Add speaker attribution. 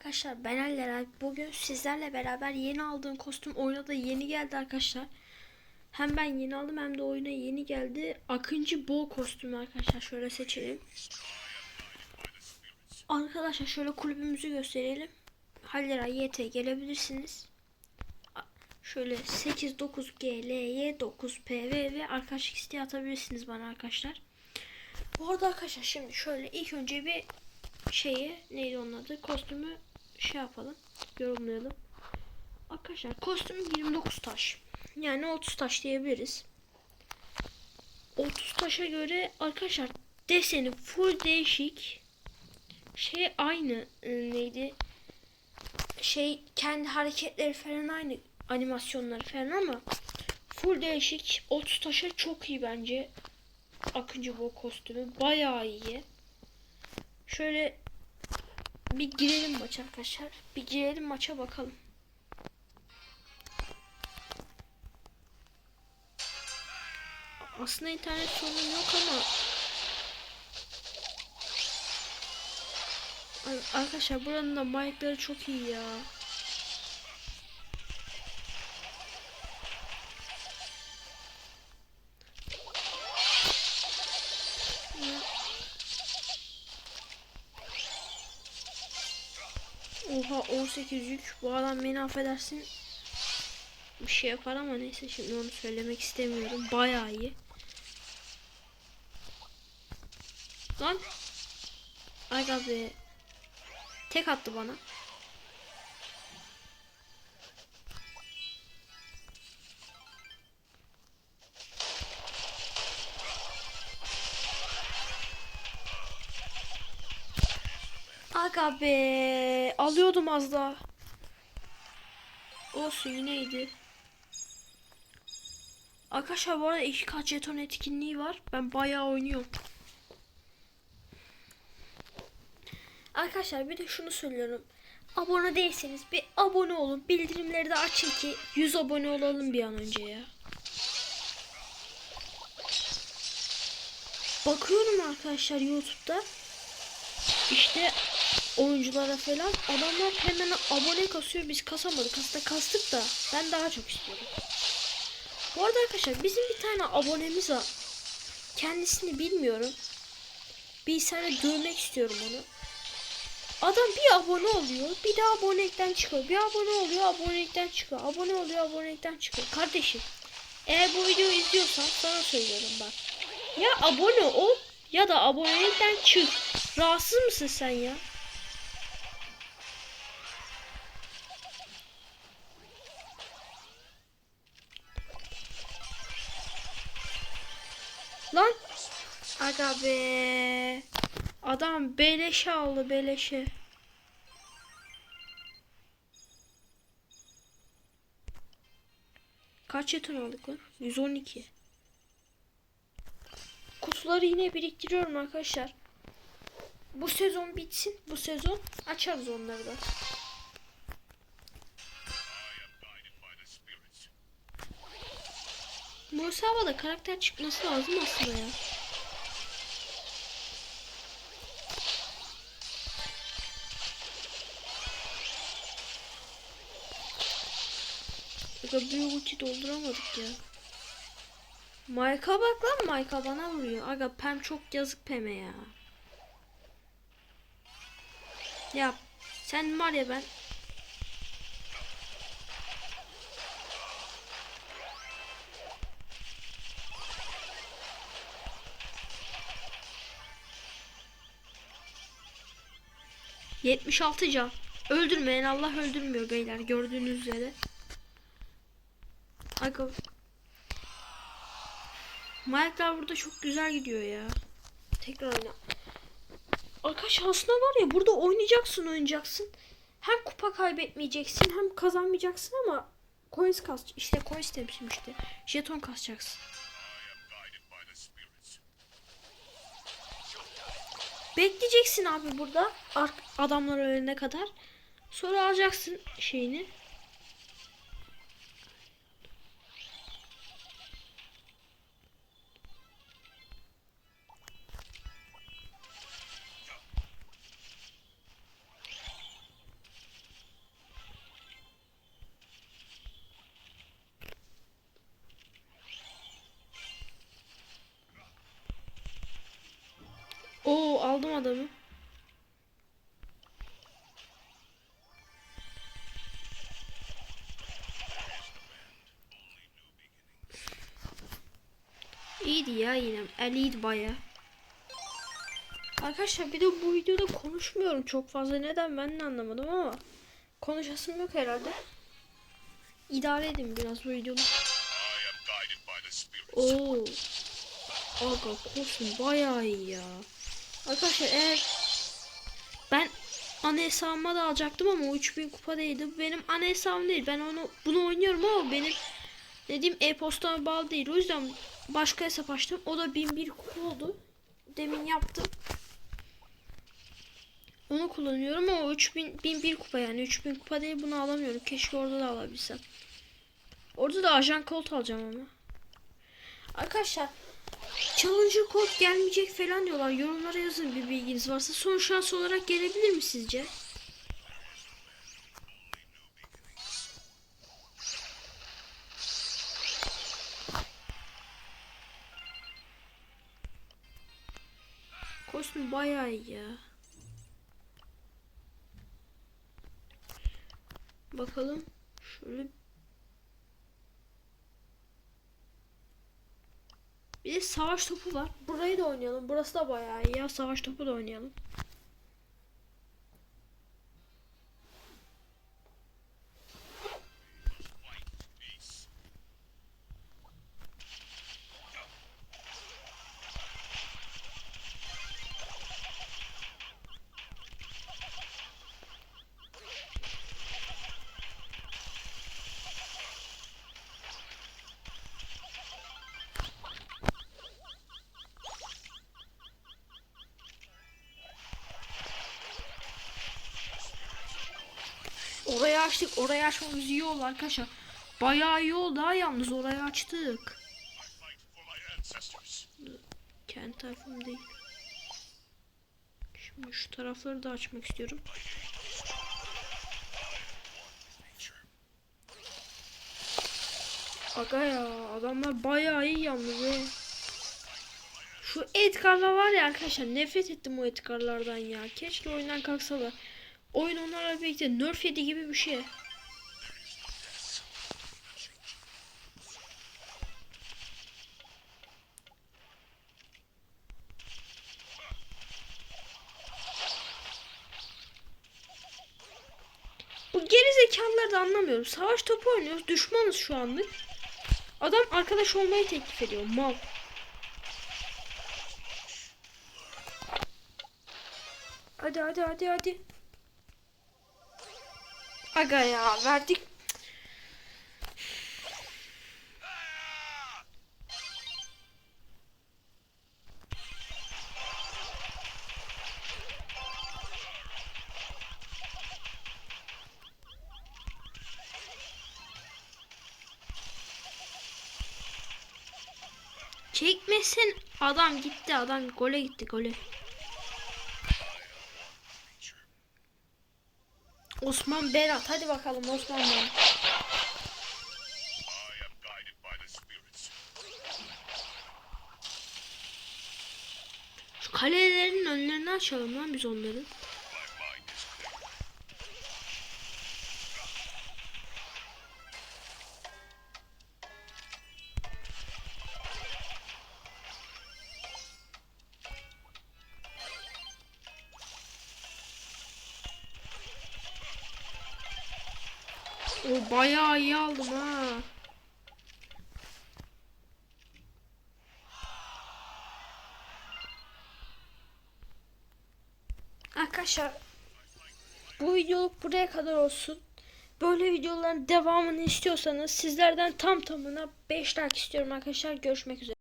Speaker 1: arkadaşlar ben Aller Bugün sizlerle beraber yeni aldığım kostüm oyuna da yeni geldi arkadaşlar. Hem ben yeni aldım hem de oyuna yeni geldi. Akıncı Boğ kostümü arkadaşlar şöyle seçelim. Arkadaşlar şöyle kulübümüzü gösterelim. Hallera YT gelebilirsiniz. Şöyle 8 9 G L Y 9 P V ve arkadaşlık isteği atabilirsiniz bana arkadaşlar. Bu arada arkadaşlar şimdi şöyle ilk önce bir şeyi neydi onun adı kostümü şey yapalım yorumlayalım. Arkadaşlar kostüm 29 taş. Yani 30 taş diyebiliriz. 30 taşa göre arkadaşlar deseni full değişik. Şey aynı e, neydi? Şey kendi hareketleri falan aynı animasyonları falan ama full değişik. 30 taşa çok iyi bence. Akıncı bu kostümü bayağı iyi. Şöyle bir girelim maça arkadaşlar. Bir girelim maça bakalım. Aslında internet sorunum yok ama Ar- Arkadaşlar buranın da mic'ları çok iyi. Ya. 18 yük. Bu adam beni affedersin. Bir şey yapar ama neyse şimdi onu söylemek istemiyorum. Bayağı iyi. Lan. Aga be. Tek attı bana. Aga be. Alıyordum az daha. Olsun yineydi. Arkadaşlar bu arada iki kat jeton etkinliği var. Ben bayağı oynuyorum. Arkadaşlar bir de şunu söylüyorum. Abone değilseniz bir abone olun. Bildirimleri de açın ki 100 abone olalım bir an önce ya. Bakıyorum arkadaşlar YouTube'da. İşte oyunculara falan adamlar hemen abone kasıyor biz kasamadık aslında kastık da ben daha çok istiyorum. Bu arada arkadaşlar bizim bir tane abonemiz var. Kendisini bilmiyorum. Bilgisayarda dövmek istiyorum onu. Adam bir abone oluyor, bir daha abonelikten çıkıyor. Bir abone oluyor, abonelikten çıkıyor. Abone oluyor, abonelikten çıkıyor. Kardeşim, eğer bu videoyu izliyorsan sana söylüyorum bak. Ya abone ol ya da abonelikten çık. Rahatsız mısın sen ya? Lan. Aga be. Adam beleşe aldı beleşe. Kaç jeton aldık lan? 112. Kutuları yine biriktiriyorum arkadaşlar. Bu sezon bitsin. Bu sezon açarız onları da. Musaba'da karakter çıkması lazım aslında ya. Aga büyük ulti dolduramadık ya. Mayka bak lan Mayka bana vuruyor. Aga Pem çok yazık Pem'e ya. Ya sen var ya ben Yetmiş altı can. Öldürmeyen Allah öldürmüyor beyler gördüğünüz üzere. Aga. Mayaklar burada çok güzel gidiyor ya. Tekrar oyna. Arkadaş aslında var ya burada oynayacaksın oynayacaksın. Hem kupa kaybetmeyeceksin hem kazanmayacaksın ama coins kas işte coins demişim işte. Jeton kasacaksın. Bekleyeceksin abi burada ar- adamlar ölene kadar. Sonra alacaksın şeyini. Aldım adamı. İyiydi ya yine. El iyiydi baya. Arkadaşlar bir de bu videoda konuşmuyorum çok fazla. Neden ben de anlamadım ama konuşasım yok herhalde. İdare edin biraz bu videoda. Oo. Aga kostüm bayağı iyi ya. Arkadaşlar eğer ben ana hesabıma da alacaktım ama o 3000 kupa değildi. Bu benim ana hesabım değil. Ben onu bunu oynuyorum ama benim dediğim e-postama bağlı değil. O yüzden başka hesap açtım. O da 1001 kupa oldu. Demin yaptım. Onu kullanıyorum ama o 3000 1001 kupa yani 3000 kupa değil bunu alamıyorum. Keşke orada da alabilsem. Orada da ajan kolt alacağım ama. Arkadaşlar Challenger kod gelmeyecek falan diyorlar. Yorumlara yazın bir bilginiz varsa. Son şans olarak gelebilir mi sizce? Kostüm bayağı iyi ya. Bakalım. Şöyle Bir de savaş topu var. Burayı da oynayalım. Burası da bayağı iyi ya. Savaş topu da oynayalım. Orayı açtık. Orayı açmamız iyi oldu arkadaşlar. Bayağı iyi oldu ha yalnız orayı açtık. Kendi tarafım değil. Şimdi şu tarafları da açmak istiyorum. Aga ya adamlar bayağı iyi yalnız he. Şu Edgar'lar var ya arkadaşlar nefret ettim o Edgar'lardan ya. Keşke oyundan kalksalar. Oyun onlarla birlikte nerf yedi gibi bir şey. Bu geri zekalıları da anlamıyorum. Savaş topu oynuyoruz. Düşmanız şu anlık. Adam arkadaş olmayı teklif ediyor. Mal. Hadi hadi hadi hadi. Aga ya verdik. Çekmesin. Adam gitti adam gole gitti gole. Osman Berat hadi bakalım Osman Berat. Şu kalelerin önlerini açalım lan biz onların. O bayağı iyi aldım ha. Arkadaşlar bu videoluk buraya kadar olsun. Böyle videoların devamını istiyorsanız sizlerden tam tamına 5 like istiyorum arkadaşlar. Görüşmek üzere.